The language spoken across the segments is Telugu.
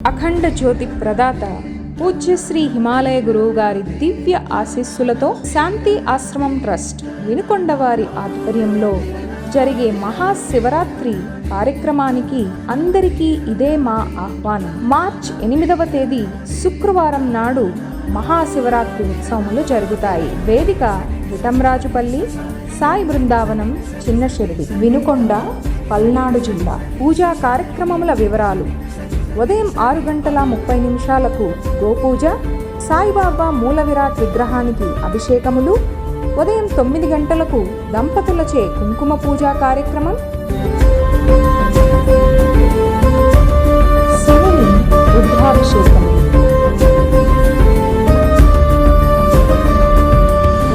అఖండ జ్యోతి ప్రదాత పూజ్య శ్రీ హిమాలయ గురువు గారి దివ్య ఆశీస్సులతో శాంతి ఆశ్రమం ట్రస్ట్ వినుకొండ వారి ఆధ్వర్యంలో జరిగే మహాశివరాత్రి కార్యక్రమానికి అందరికీ ఇదే మా ఆహ్వానం. మార్చ్ ఎనిమిదవ తేదీ శుక్రవారం నాడు మహాశివరాత్రి ఉత్సవములు జరుగుతాయి. వేదిక విటంరాజుపల్లి సాయి బృందావనం చిన్న షిరిడి వినుకొండ పల్నాడు జిల్లా. పూజా కార్యక్రమముల వివరాలు ఉదయం ఆరు గంటల ముప్పై నిమిషాలకు గోపూజ సాయిబాబా మూల విరాట్ విగ్రహానికి అభిషేకములు ఉదయం తొమ్మిది గంటలకు దంపతులచే కుంకుమ పూజా కార్యక్రమం. శివుని రుద్రాభిషేకం.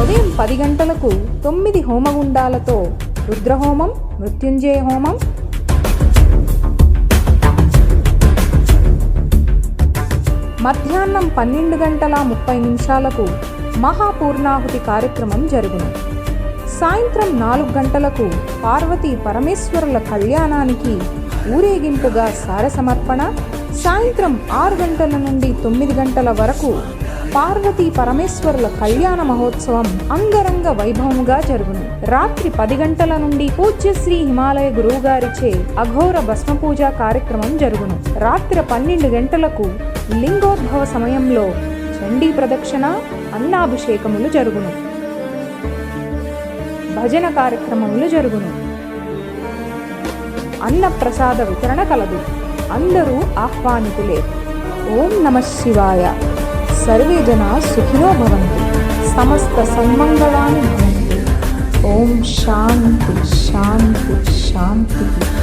ఉదయం పది గంటలకు తొమ్మిది హోమగుండాలతో రుద్రహోమం మృత్యుంజయ హోమం మధ్యాహ్నం పన్నెండు గంటల ముప్పై నిమిషాలకు మహాపూర్ణాహుతి కార్యక్రమం జరుగును. సాయంత్రం నాలుగు గంటలకు పార్వతీ పరమేశ్వరుల కళ్యాణానికి ఊరేగింపుగా సారసమర్పణ సాయంత్రం ఆరు గంటల నుండి తొమ్మిది గంటల వరకు పార్వతీ పరమేశ్వరుల కళ్యాణ మహోత్సవం అంగరంగ వైభవంగా జరుగును. రాత్రి పది గంటల నుండి పూజ్యశ్రీ హిమాలయ గురువు గారిచే అఘోర భస్మ పూజ కార్యక్రమం జరుగును. రాత్రి పన్నెండు గంటలకు లింగోద్భవ సమయంలో చండీ ప్రదక్షిణ అన్నాభిషేకములు జరుగును. భజన కార్యక్రమములు జరుగును. అన్న ప్రసాద వితరణ కలదు. అందరూ ఆహ్వానితులే. ఓం నమ శివాయ. సర్వే జనా సుఖినో భవంతు. సమస్త సన్మంగళాన్ని భవంతు. ఓం శాంతి శాంతి శాంతి.